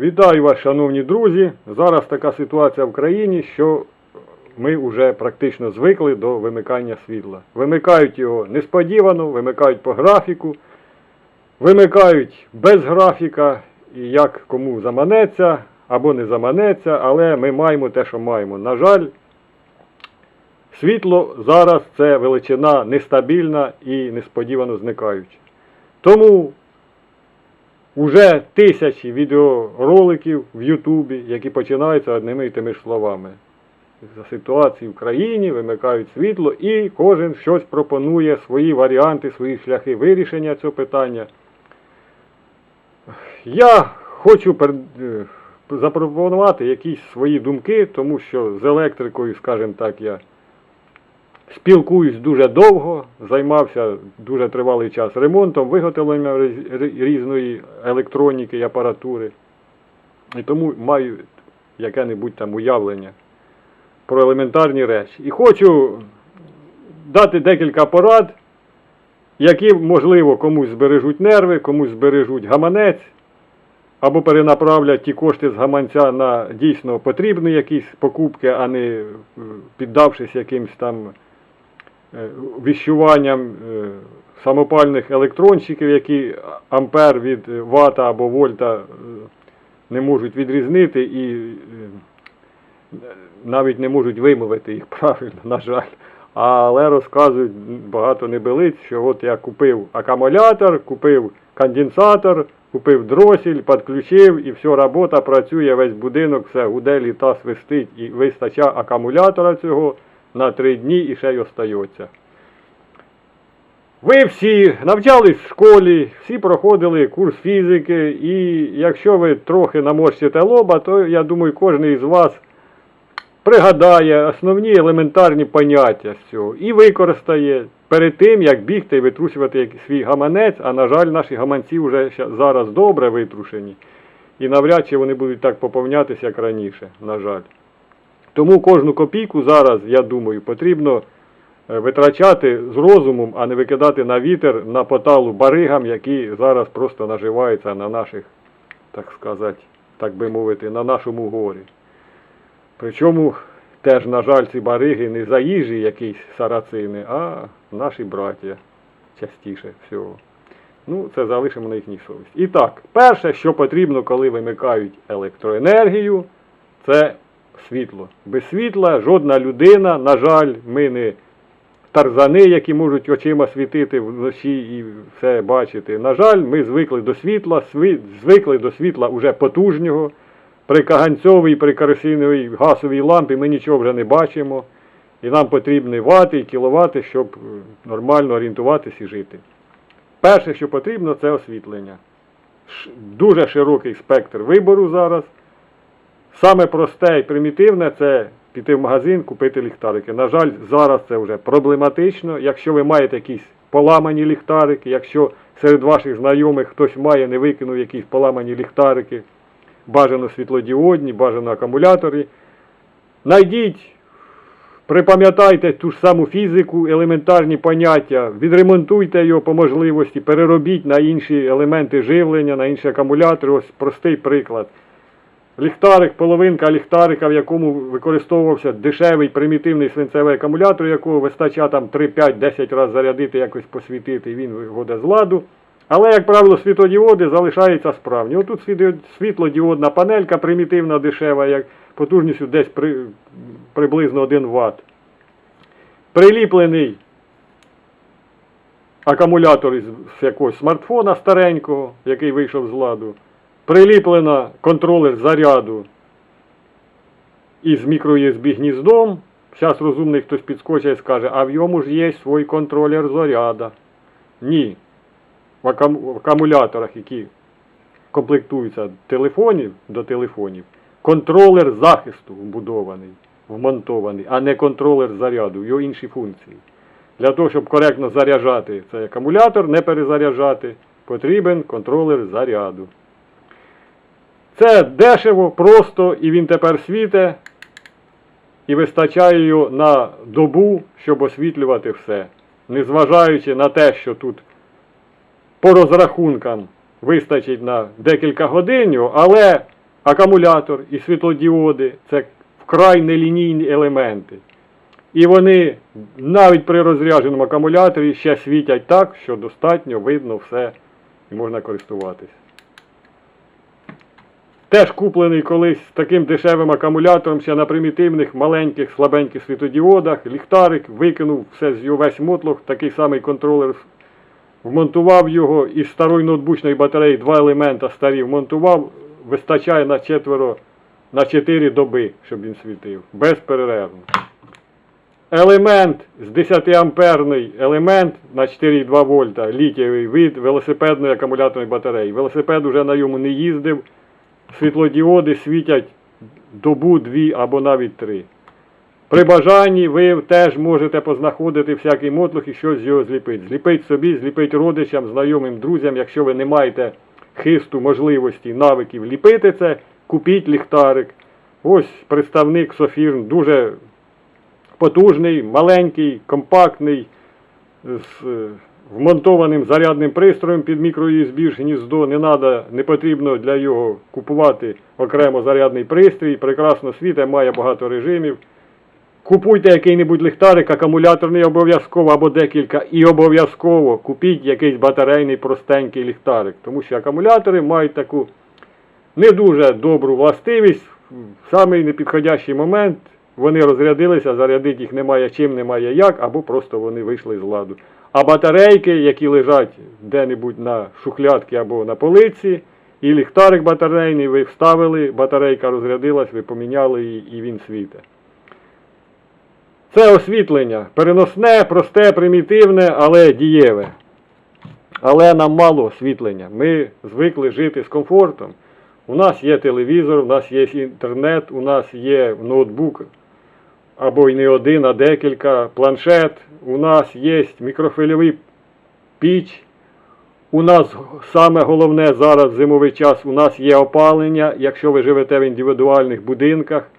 Вітаю вас, шановні друзі. Зараз така ситуація в країні, що ми вже практично звикли до вимикання світла. Вимикають його несподівано, вимикають по графіку, вимикають без графіка, як кому заманеться або не заманеться, але ми маємо те, що маємо. На жаль, світло зараз це величина нестабільна і несподівано зникаюча. Тому Уже тисячі відеороликів в Ютубі, які починаються одними і тими ж словами. За ситуації в країні вимикають світло і кожен щось пропонує, свої варіанти, свої шляхи вирішення цього питання. Я хочу е, запропонувати якісь свої думки, тому що з електрикою, скажімо так, я Спілкуюсь дуже довго, займався дуже тривалий час ремонтом, виготовленням різної електроніки і апаратури. І тому маю яке-небудь там уявлення про елементарні речі. І хочу дати декілька порад, які, можливо, комусь збережуть нерви, комусь збережуть гаманець, або перенаправлять ті кошти з гаманця на дійсно потрібні якісь покупки, а не піддавшись якимсь там віщуванням е, самопальних електронщиків, які ампер від е, вата або вольта е, не можуть відрізнити і е, навіть не можуть вимовити їх правильно, на жаль. Але розказують багато небелиць, що от я купив акумулятор, купив конденсатор, купив дросель, підключив і все, робота працює, весь будинок, все, гуде, літа, свистить і вистачає акумулятора цього на три дні і ще й остається. Ви всі навчались в школі, всі проходили курс фізики, і якщо ви трохи наморщите лоба, то я думаю, кожен із вас пригадає основні елементарні поняття з цього і використає перед тим, як бігти і витрушувати свій гаманець, а на жаль, наші гаманці вже зараз добре витрушені, і навряд чи вони будуть так поповнятися, як раніше, на жаль. Тому кожну копійку зараз, я думаю, потрібно е, витрачати з розумом, а не викидати на вітер, на поталу баригам, які зараз просто наживаються на наших, так сказати, так би мовити, на нашому горі. Причому теж, на жаль, ці бариги не заїжджі якісь сарацини, а наші браття частіше всього. Ну, це залишимо на їхній совісті. І так, перше, що потрібно, коли вимикають електроенергію, це світло. Без світла жодна людина, на жаль, ми не тарзани, які можуть очима світити вночі і все бачити. На жаль, ми звикли до світла, сві- звикли до світла уже потужнього. При каганцьовій, при керосиновій газовій лампі ми нічого вже не бачимо. І нам потрібні вати і кіловати, щоб е, нормально орієнтуватись і жити. Перше, що потрібно, це освітлення. Дуже широкий спектр вибору зараз. Саме просте і примітивне це піти в магазин, купити ліхтарики. На жаль, зараз це вже проблематично. Якщо ви маєте якісь поламані ліхтарики, якщо серед ваших знайомих хтось має, не викинув якісь поламані ліхтарики, бажано світлодіодні, бажано акумуляторі, найдіть, припам'ятайте ту ж саму фізику, елементарні поняття, відремонтуйте його по можливості, переробіть на інші елементи живлення, на інші акумулятори. Ось простий приклад. Ліхтарик, половинка ліхтарика, в якому використовувався дешевий примітивний свинцевий акумулятор, якого вистачає там 3-5-10 разів зарядити, якось посвітити, і він виходить з ладу. Але, як правило, світлодіоди залишаються справні. Отут світлодіодна панелька примітивна, дешева, як потужністю десь при, приблизно 1 Вт. Приліплений акумулятор з якогось смартфона старенького, який вийшов з ладу. Приліплена контролер заряду із мікро-USB гніздом. Зараз розумний хтось підскочить і скаже, а в йому ж є свій контролер заряда. Ні. В акумуляторах, які комплектуються телефонів до телефонів, контролер захисту вбудований, вмонтований, а не контролер заряду, його інші функції. Для того, щоб коректно заряджати цей акумулятор, не перезаряджати, потрібен контролер заряду. Це дешево, просто, і він тепер світе, і вистачає його на добу, щоб освітлювати все. Незважаючи на те, що тут по розрахункам вистачить на декілька годин, але акумулятор і світлодіоди це вкрай нелінійні елементи. І вони навіть при розрядженому акумуляторі ще світять так, що достатньо видно все і можна користуватись. Теж куплений колись таким дешевим акумулятором ще на примітивних маленьких слабеньких світодіодах, ліхтарик, викинув все з його весь мотлох, такий самий контролер вмонтував його із старої ноутбучної батареї два елемента старі вмонтував, вистачає на четверо, на 4 доби, щоб він світив, безперервно. Елемент з 10 амперний елемент на 4,2 вольта, літієвий від велосипедної акумуляторної батареї. Велосипед уже на йому не їздив, світлодіоди світять добу, дві або навіть три. При бажанні ви теж можете познаходити всякий мотлох і щось з його зліпити. Зліпить собі, зліпить родичам, знайомим, друзям. Якщо ви не маєте хисту, можливості, навиків ліпити це, купіть ліхтарик. Ось представник Софірн, дуже потужний, маленький, компактний, з е, вмонтованим зарядним пристроєм під мікро-USB гніздо. Не надо, не потрібно для його купувати окремо зарядний пристрій. Прекрасно світе, має багато режимів. Купуйте який-небудь ліхтарик, акумуляторний обов'язково або декілька, і обов'язково купіть якийсь батарейний простенький ліхтарик, тому що акумулятори мають таку не дуже добру властивість. В самий непідходящий момент вони розрядилися, зарядити їх немає чим, немає як, або просто вони вийшли з ладу. А батарейки, які лежать де-небудь на шухлядці або на полиці, і ліхтарик батарейний, ви вставили, батарейка розрядилась, ви поміняли її і він світить. Це освітлення. Переносне, просте, примітивне, але дієве. Але нам мало освітлення. Ми звикли жити з комфортом. У нас є телевізор, у нас є інтернет, у нас є ноутбук, або й не один, а декілька, планшет, у нас є мікрохвильовий піч. У нас саме головне зараз зимовий час, у нас є опалення, якщо ви живете в індивідуальних будинках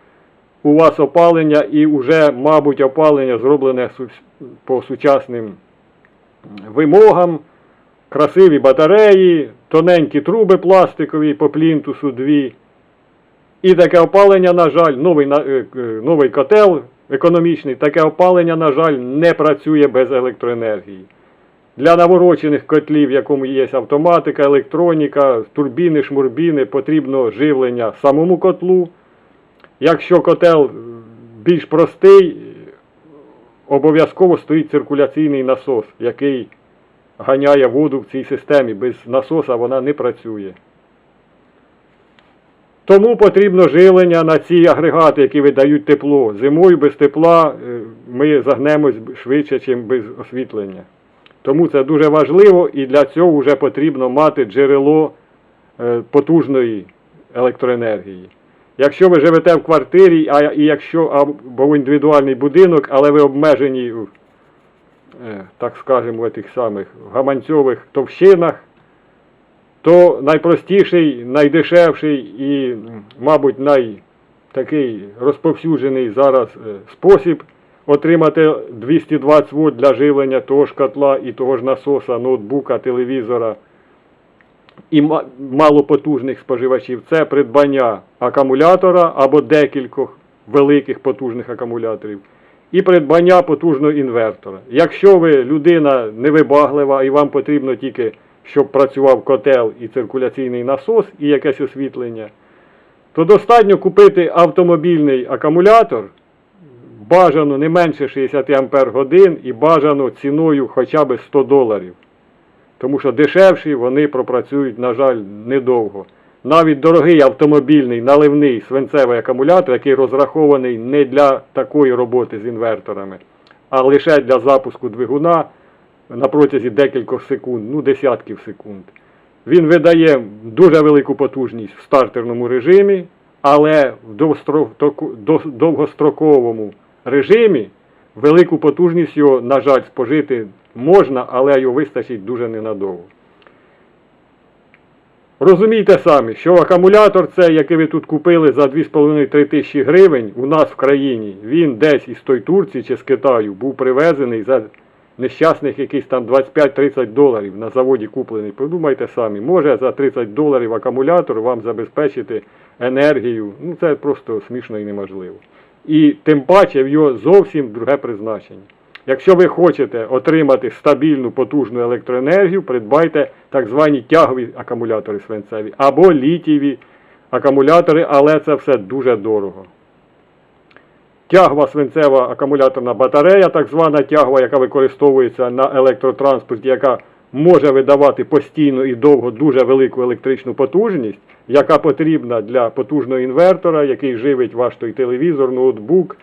у вас опалення і вже, мабуть, опалення зроблене по сучасним вимогам, красиві батареї, тоненькі труби пластикові по плінтусу дві. І таке опалення, на жаль, новий, е, е, новий котел економічний, таке опалення, на жаль, не працює без електроенергії. Для наворочених котлів, в якому є автоматика, електроніка, турбіни, шмурбіни, потрібно живлення самому котлу. Якщо котел більш простий, обов'язково стоїть циркуляційний насос, який ганяє воду в цій системі. Без насоса вона не працює. Тому потрібно жилення на ці агрегати, які видають тепло. Зимою без тепла е, ми загнемось швидше, ніж без освітлення. Тому це дуже важливо і для цього вже потрібно мати джерело е, потужної електроенергії. Якщо ви живете в квартирі, а і якщо або в індивідуальний будинок, але ви обмежені, е, так скажемо, в тих самих гаманцьових товщинах, то найпростіший, найдешевший і, мабуть, найтакий розповсюджений зараз е, спосіб отримати 220 вольт для живлення того ж котла і того ж насоса, ноутбука, телевізора і малопотужних споживачів це придбання акумулятора або декількох великих потужних акумуляторів і придбання потужного інвертора. Якщо ви людина невибаглива і вам потрібно тільки, щоб працював котел і циркуляційний насос і якесь освітлення, то достатньо купити автомобільний акумулятор, бажано не менше 60 ампер годин і бажано ціною хоча б 100 доларів. Тому що дешевші вони пропрацюють, на жаль, недовго. Навіть дорогий автомобільний наливний свинцевий акумулятор, який розрахований не для такої роботи з інверторами, а лише для запуску двигуна на протязі декількох секунд, ну десятків секунд. Він видає дуже велику потужність в стартерному режимі, але в довгостроковому режимі велику потужність його, на жаль, спожити можна, але його вистачить дуже ненадовго. Розумійте самі, що акумулятор цей, який ви тут купили за 2,5-3 тисячі гривень у нас в країні, він десь із той Турції чи з Китаю був привезений за нещасних якісь там 25-30 доларів на заводі куплений. Подумайте самі, може за 30 доларів акумулятор вам забезпечити енергію. Ну це просто смішно і неможливо. І тим паче в його зовсім друге призначення. Якщо ви хочете отримати стабільну потужну електроенергію, придбайте так звані тягові акумулятори свинцеві або літієві акумулятори, але це все дуже дорого. Тягова свинцева акумуляторна батарея, так звана тягова, яка використовується на електротранспорті, яка може видавати постійно і довго дуже велику електричну потужність, яка потрібна для потужного інвертора, який живить ваш той телевізор, ноутбук,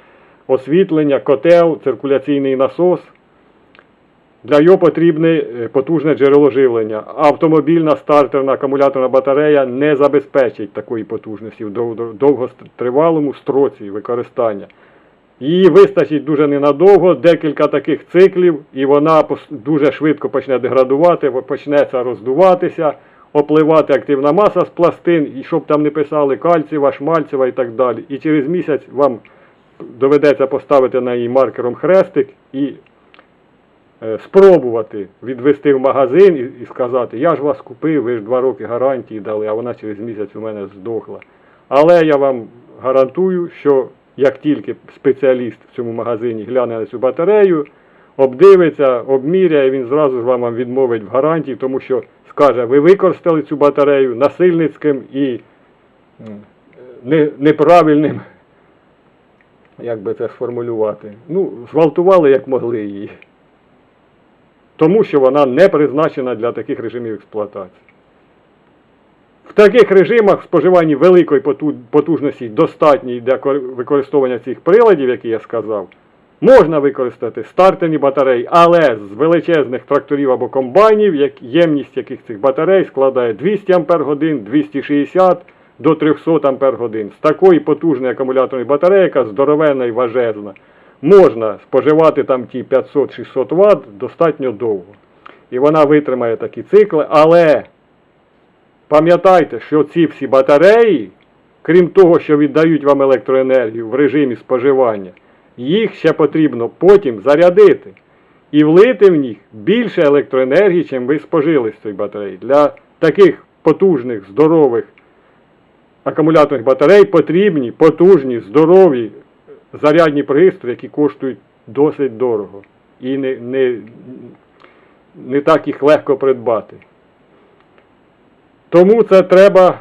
освітлення, котел, циркуляційний насос. Для його потрібне е, потужне джерело живлення. Автомобільна стартерна акумуляторна батарея не забезпечить такої потужності в довготривалому строці використання. Її вистачить дуже ненадовго, декілька таких циклів, і вона дуже швидко почне деградувати, почнеться роздуватися, опливати активна маса з пластин, і щоб там не писали кальцієва, шмальцева і так далі. І через місяць вам доведеться поставити на її маркером хрестик і е, спробувати відвести в магазин і сказати, я ж вас купив, ви ж два роки гарантії дали, а вона через місяць у мене здохла. Але я вам гарантую, що як тільки спеціаліст в цьому магазині гляне на цю батарею, обдивиться, обміряє, він зразу ж вам відмовить в гарантії, тому що скаже, ви використали цю батарею насильницьким і не, неправильним, як би це сформулювати, ну, зґвалтували як могли її. Тому що вона не призначена для таких режимів експлуатації. Таких режимах споживання великої потужності достатньої для використовування цих приладів, які я сказав, можна використати стартерні батареї, але з величезних тракторів або комбайнів, як ємність яких цих батарей складає 200 Ах, 260 до 300 Ах. З такої потужної акумуляторної батареї, яка здоровенна і важезна, можна споживати там ті 500-600 Вт достатньо довго. І вона витримає такі цикли, але Пам'ятайте, що ці всі батареї, крім того, що віддають вам електроенергію в режимі споживання, їх ще потрібно потім зарядити і влити в них більше електроенергії, чим ви спожили з цієї батареї. Для таких потужних, здорових акумуляторних батарей потрібні потужні, здорові зарядні пристрої, які коштують досить дорого. І не, не, не так їх легко придбати. Тому це треба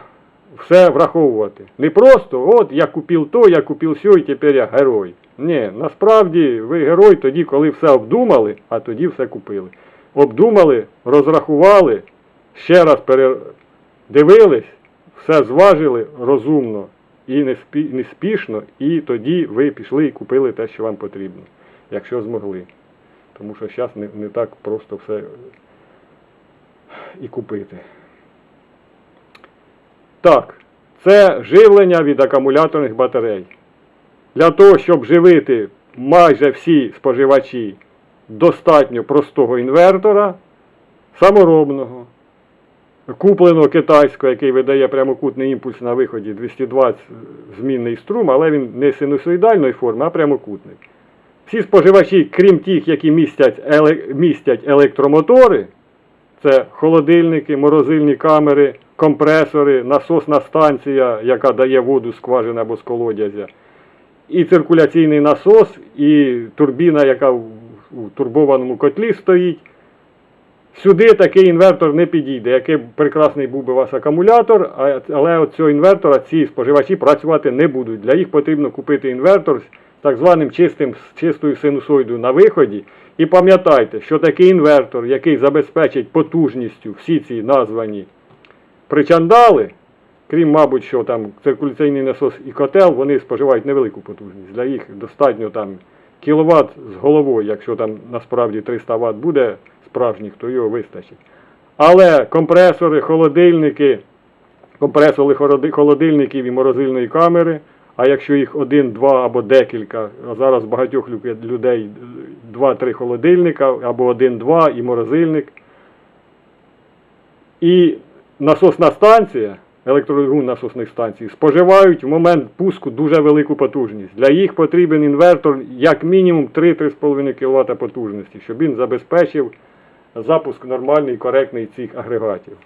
все враховувати. Не просто, от я купив то, я купив все, і тепер я герой. Ні, насправді ви герой тоді, коли все обдумали, а тоді все купили. Обдумали, розрахували, ще раз передивились, все зважили розумно і неспі- неспішно, і тоді ви пішли і купили те, що вам потрібно, якщо змогли. Тому що зараз не, не так просто все і купити. Так, це живлення від акумуляторних батарей. Для того, щоб живити майже всі споживачі достатньо простого інвертора, саморобного, купленого китайського, який видає прямокутний імпульс на виході 220 змінний струм, але він не синусоїдальної форми, а прямокутний. Всі споживачі, крім тих, які містять, еле- містять електромотори, це холодильники, морозильні камери, компресори, насосна станція, яка дає воду з скважини або з колодязя, і циркуляційний насос, і турбіна, яка в турбованому котлі стоїть. Сюди такий інвертор не підійде. Який прекрасний був би у вас акумулятор, але от цього інвертора ці споживачі працювати не будуть. Для їх потрібно купити інвертор з так званим чистим, чистою синусоїдою на виході. І пам'ятайте, що такий інвертор, який забезпечить потужністю всі ці названі причандали, крім, мабуть, що там циркуляційний насос і котел, вони споживають невелику потужність. Для їх достатньо там кіловат з головою, якщо там насправді 300 Вт буде справжніх, то його вистачить. Але компресори, холодильники, компресори холодильників і морозильної камери, а якщо їх один, два або декілька, а зараз багатьох людей два-три холодильника, або один-два і морозильник. І насосна станція електрорегун насосних станцій споживають в момент пуску дуже велику потужність. Для їх потрібен інвертор як мінімум 3-3,5 кВт потужності, щоб він забезпечив запуск нормальний, коректний цих агрегатів.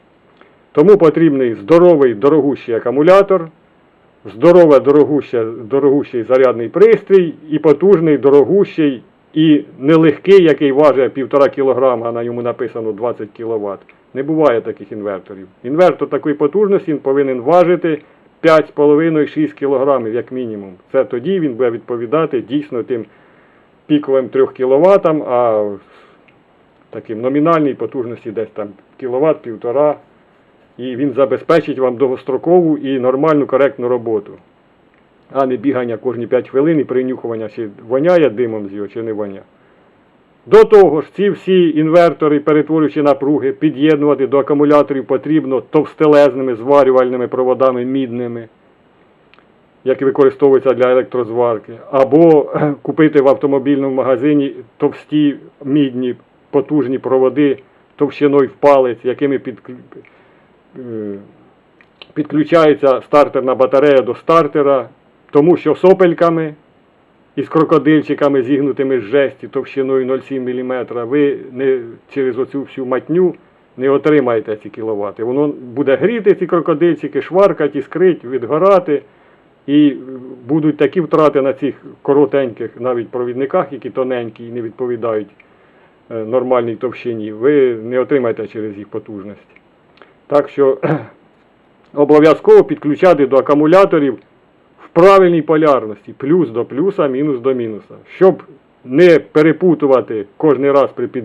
Тому потрібний здоровий дорогущий акумулятор, здоровий дорогущий, дорогущий зарядний пристрій і потужний дорогущий і нелегкий, який важить 1,5 кг, а на йому написано 20 кВт. Не буває таких інверторів. Інвертор такої потужності він повинен важити 5,5-6 кг як мінімум. Це тоді він буде відповідати дійсно тим піковим 3 кВт, а таким номінальній потужності десь там кіловат, півтора. І він забезпечить вам довгострокову і нормальну коректну роботу. А не бігання кожні 5 хвилин і принюхування, чи воняє димом з його, чи не воняє. До того ж, ці всі інвертори, перетворюючи напруги, під'єднувати до акумуляторів потрібно товстелезними зварювальними проводами мідними, які використовуються для електрозварки, або купити в автомобільному магазині товсті мідні потужні проводи товщиною в палець, якими е, підключається стартерна батарея до стартера, тому що сопельками із крокодильчиками, зігнутими з жесті товщиною 0,7 мм, ви не через оцю всю матню не отримаєте ці кіловати. Воно буде гріти ці крокодильчики, шваркати, іскрить, відгорати. І будуть такі втрати на цих коротеньких навіть провідниках, які тоненькі і не відповідають е, нормальній товщині, ви не отримаєте через їх потужності. Так що обов'язково підключати до акумуляторів правильній полярності, плюс до плюса, мінус до мінуса. Щоб не перепутувати кожен раз при під,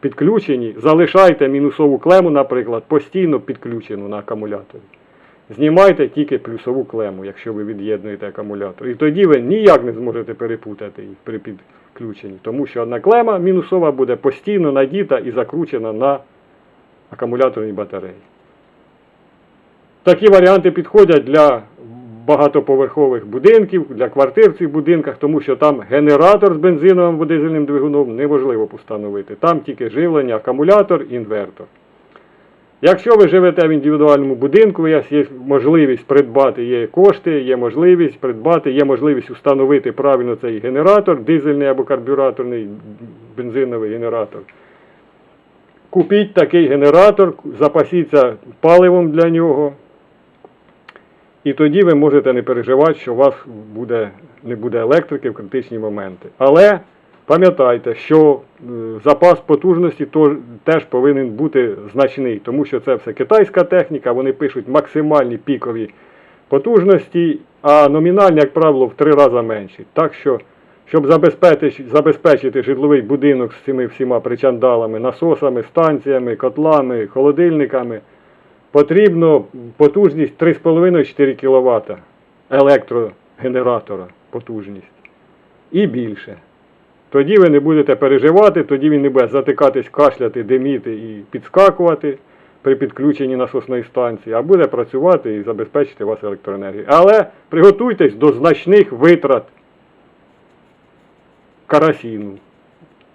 підключенні, залишайте мінусову клему, наприклад, постійно підключену на акумуляторі. Знімайте тільки плюсову клему, якщо ви від'єднуєте акумулятор. І тоді ви ніяк не зможете перепутати їх при підключенні, тому що одна клема мінусова буде постійно надіта і закручена на акумуляторній батареї. Такі варіанти підходять для багатоповерхових будинків, для квартир в цих будинках, тому що там генератор з бензиновим або дизельним двигуном неможливо постановити. Там тільки живлення, акумулятор, інвертор. Якщо ви живете в індивідуальному будинку, у вас є можливість придбати, є кошти, є можливість придбати, є можливість установити правильно цей генератор, дизельний або карбюраторний бензиновий генератор. Купіть такий генератор, запасіться паливом для нього. І тоді ви можете не переживати, що у вас буде, не буде електрики в критичні моменти. Але пам'ятайте, що е, запас потужності теж повинен бути значний, тому що це все китайська техніка, вони пишуть максимальні пікові потужності, а номінальні, як правило, в три рази менші. Так що, щоб забезпечити, забезпечити житловий будинок з цими всіма причандалами, насосами, станціями, котлами, холодильниками, потрібно потужність 3,5-4 кВт електрогенератора потужність і більше. Тоді ви не будете переживати, тоді він не буде затикатись, кашляти, диміти і підскакувати при підключенні насосної станції, а буде працювати і забезпечити вас електроенергією. Але приготуйтесь до значних витрат карасіну,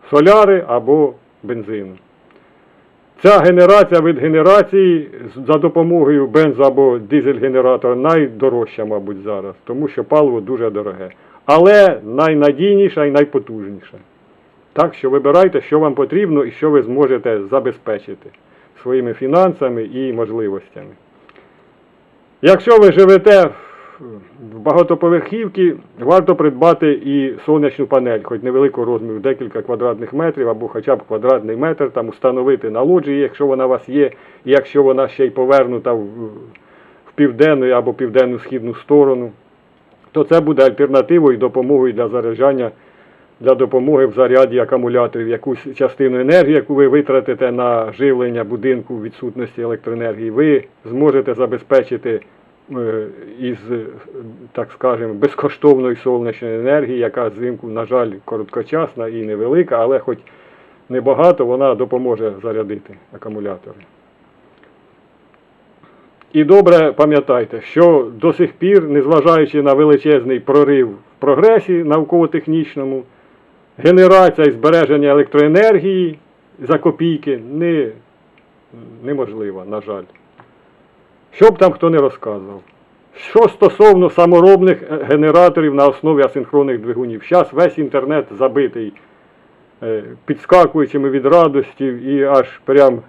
соляри або бензину. Ця генерація від генерації за допомогою бензо або дизель-генератора найдорожча, мабуть, зараз, тому що паливо дуже дороге. Але найнадійніша і найпотужніша. Так що вибирайте, що вам потрібно і що ви зможете забезпечити своїми фінансами і можливостями. Якщо ви живете в багатоповерхівці, варто придбати і сонячну панель, хоч невеликого розміру, декілька квадратних метрів або хоча б квадратний метр, там установити на лоджії, якщо вона у вас є, і якщо вона ще й повернута в, в південну або південно-східну сторону, то це буде альтернативою і допомогою для заряджання, для допомоги в заряді акумуляторів. Якусь частину енергії, яку ви витратите на живлення будинку в відсутності електроенергії, ви зможете забезпечити із, е, так скажемо, безкоштовної сонячної енергії, яка взимку, на жаль, короткочасна і невелика, але хоч небагато, вона допоможе зарядити акумулятори. І добре пам'ятайте, що до сих пір, незважаючи на величезний прорив в прогресі науково-технічному, генерація і збереження електроенергії за копійки не, неможлива, на жаль. Що б там хто не розказував. Що стосовно саморобних е, генераторів на основі асинхронних двигунів, зараз весь інтернет забитий е, підскакуючими від радості і аж прям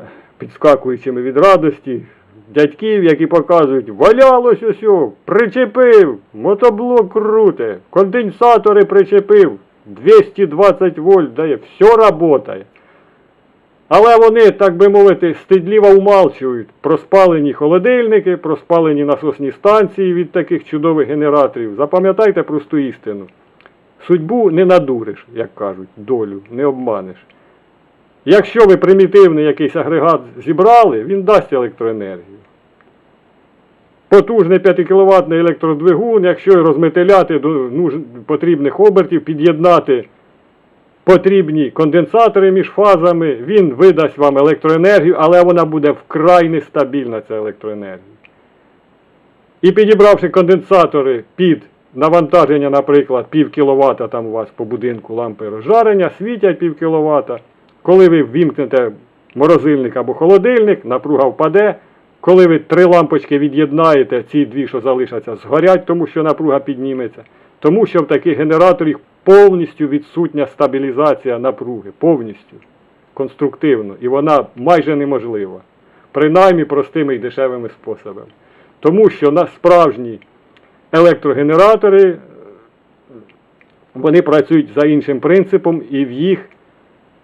е, підскакуючими від радості дядьків, які показують, валялось усьо, причепив, мотоблок круте, конденсатори причепив, 220 вольт дає, все работає. Але вони, так би мовити, стидліво умалчують про спалені холодильники, про спалені насосні станції від таких чудових генераторів. Запам'ятайте просту істину. Судьбу не надуриш, як кажуть, долю, не обманеш. Якщо ви примітивний якийсь агрегат зібрали, він дасть електроенергію. Потужний 5 кВт електродвигун, якщо розметеляти до потрібних обертів, під'єднати потрібні конденсатори між фазами, він видасть вам електроенергію, але вона буде вкрай нестабільна, ця електроенергія. І підібравши конденсатори під навантаження, наприклад, пів кіловата там у вас по будинку лампи розжарення, світять пів кіловата. Коли ви ввімкнете морозильник або холодильник, напруга впаде. Коли ви три лампочки від'єднаєте, ці дві, що залишаться, згорять, тому що напруга підніметься. Тому що в таких генераторах повністю відсутня стабілізація напруги, повністю конструктивно. І вона майже неможлива. Принаймні простими і дешевими способами. Тому що на справжні електрогенератори е, вони працюють за іншим принципом і в їх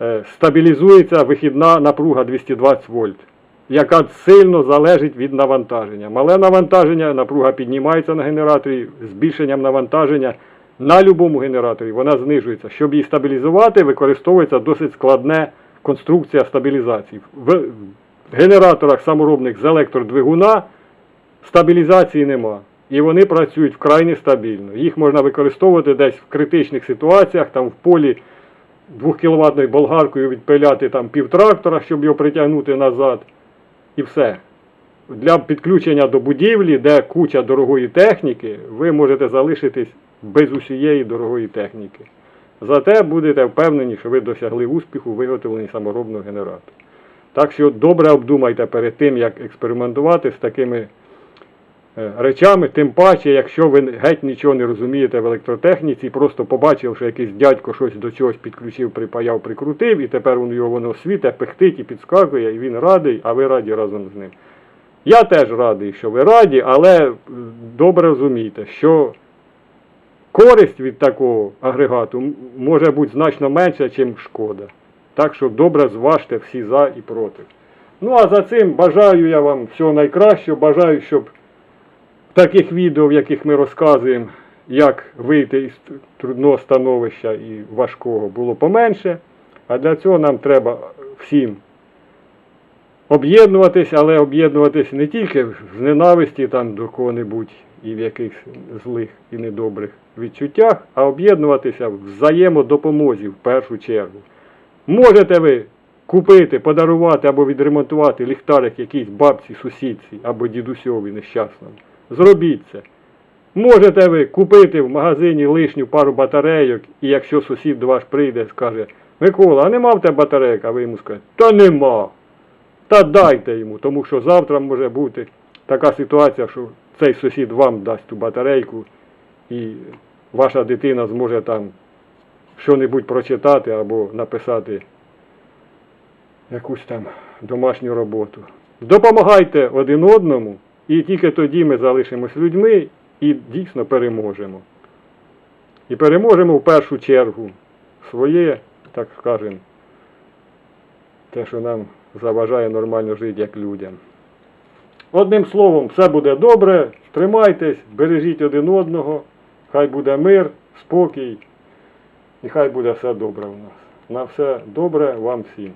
е, стабілізується вихідна напруга 220 вольт, яка сильно залежить від навантаження. Мале навантаження, напруга піднімається на генераторі, збільшенням навантаження на будь-якому генераторі вона знижується. Щоб її стабілізувати, використовується досить складна конструкція стабілізації. В генераторах саморобних з електродвигуна стабілізації нема. І вони працюють вкрай нестабільно. Їх можна використовувати десь в критичних ситуаціях, там в полі 2 кВт болгаркою відпиляти там пів трактора, щоб його притягнути назад. І все. Для підключення до будівлі, де куча дорогої техніки, ви можете залишитись без усієї дорогої техніки. Зате будете впевнені, що ви досягли успіху в саморобного генератора. Так що добре обдумайте перед тим, як експериментувати з такими е, речами, тим паче, якщо ви геть нічого не розумієте в електротехніці, просто побачив, що якийсь дядько щось до чогось підключив, припаяв, прикрутив, і тепер його воно світе, пихтить і підскакує, і він радий, а ви раді разом з ним. Я теж радий, що ви раді, але добре розумійте, що користь від такого агрегату може бути значно менша, ніж шкода. Так що добре зважте всі за і проти. Ну а за цим бажаю я вам всього найкращого. Бажаю, щоб в таких відео, в яких ми розказуємо, як вийти із трудного становища і важкого, було поменше. А для цього нам треба всім об'єднуватись, але об'єднуватись не тільки з ненависті там до кого-небудь і в якихось злих і недобрих відчуттях, а об'єднуватися в взаємодопомозі в першу чергу. Можете ви купити, подарувати або відремонтувати ліхтарик якійсь бабці, сусідці або дідусьові нещасному. Зробіть це. Можете ви купити в магазині лишню пару батарейок, і якщо сусід до вас прийде, скаже, Микола, а нема в тебе батарейок, а ви йому скажете, та нема. Та дайте йому, тому що завтра може бути така ситуація, що цей сусід вам дасть ту батарейку, і ваша дитина зможе там що-небудь прочитати або написати якусь там домашню роботу. Допомагайте один одному, і тільки тоді ми залишимось людьми і дійсно переможемо. І переможемо в першу чергу своє, так скажемо, те, що нам заважає нормально жити як людям. Одним словом, все буде добре, тримайтесь, бережіть один одного, хай буде мир, спокій, і хай буде все добре у нас. На все добре вам всім.